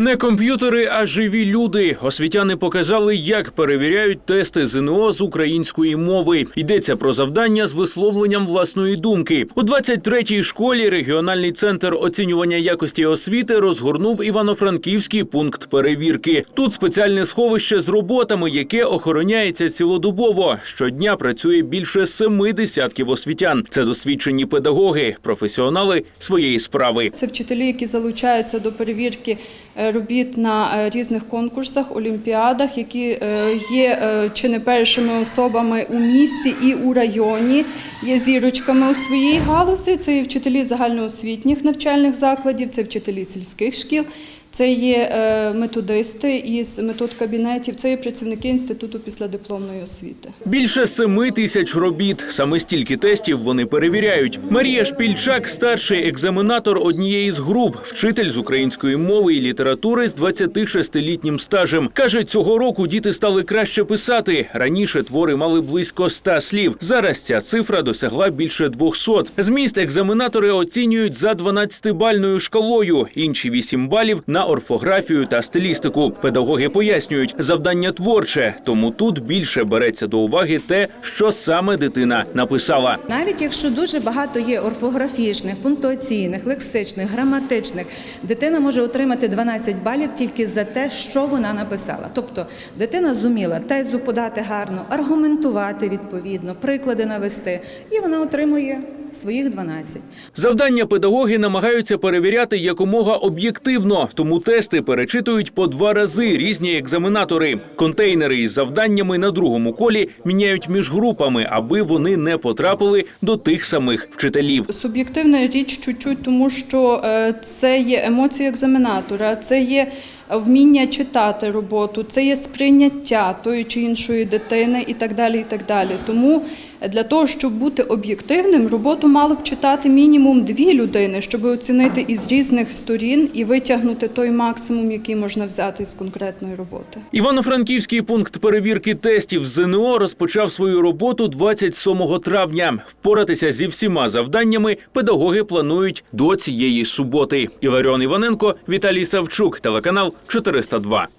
Не комп'ютери, а живі люди. Освітяни показали, як перевіряють тести ЗНО з української мови. Йдеться про завдання з висловленням власної думки. У 23-й школі регіональний центр оцінювання якості освіти розгорнув івано-франківський пункт перевірки. Тут спеціальне сховище з роботами, яке охороняється цілодобово. Щодня працює більше семи десятків освітян. Це досвідчені педагоги, професіонали своєї справи. Це вчителі, які залучаються до перевірки е, робіт на е, різних конкурсах, олімпіадах, які е, є е, чи не першими особами у місті і у районі, є зірочками у своїй галузі. Це і вчителі загальноосвітніх навчальних закладів, це вчителі сільських шкіл. Це є е, методисти із метод кабінетів, це є працівники інституту післядипломної освіти. Більше семи тисяч робіт. Саме стільки тестів вони перевіряють. Марія Шпільчак, старший екзаменатор однієї з груп, вчитель з української мови і літератури з 26-літнім стажем. каже, цього року діти стали краще писати. Раніше твори мали близько 100 слів. Зараз ця цифра досягла більше 200. Зміст екзаменатори оцінюють за 12-бальною шкалою. Інші 8 балів на орфографію та стилістику. Педагоги пояснюють, завдання творче, тому тут більше береться до уваги те, що саме дитина написала. Навіть якщо дуже багато є орфографічних, пунктуаційних, лексичних, граматичних, дитина може отримати 12 балів тільки за те, що вона написала. Тобто дитина зуміла тезу подати гарно, аргументувати відповідно, приклади навести, і вона отримує своїх 12. Завдання педагоги намагаються перевіряти якомога об'єктивно, тому тести перечитують по два рази різні екзаменатори. Контейнери із завданнями на другому колі міняють між групами, аби вони не потрапили до тих самих вчителів. Суб'єктивна річ чуть-чуть, тому що е, це є емоції екзаменатора, це є вміння читати роботу, це є сприйняття тої чи іншої дитини і так далі. І так далі. Тому для того, щоб бути об'єктивним, роботу мало б читати мінімум дві людини, щоб оцінити із різних сторін і витягнути той максимум, який можна взяти з конкретної роботи. Івано-Франківський пункт перевірки тестів ЗНО розпочав свою роботу 27 травня. Впоратися зі всіма завданнями педагоги планують до цієї суботи. Іларіон Іваненко, Віталій Савчук, телеканал 402.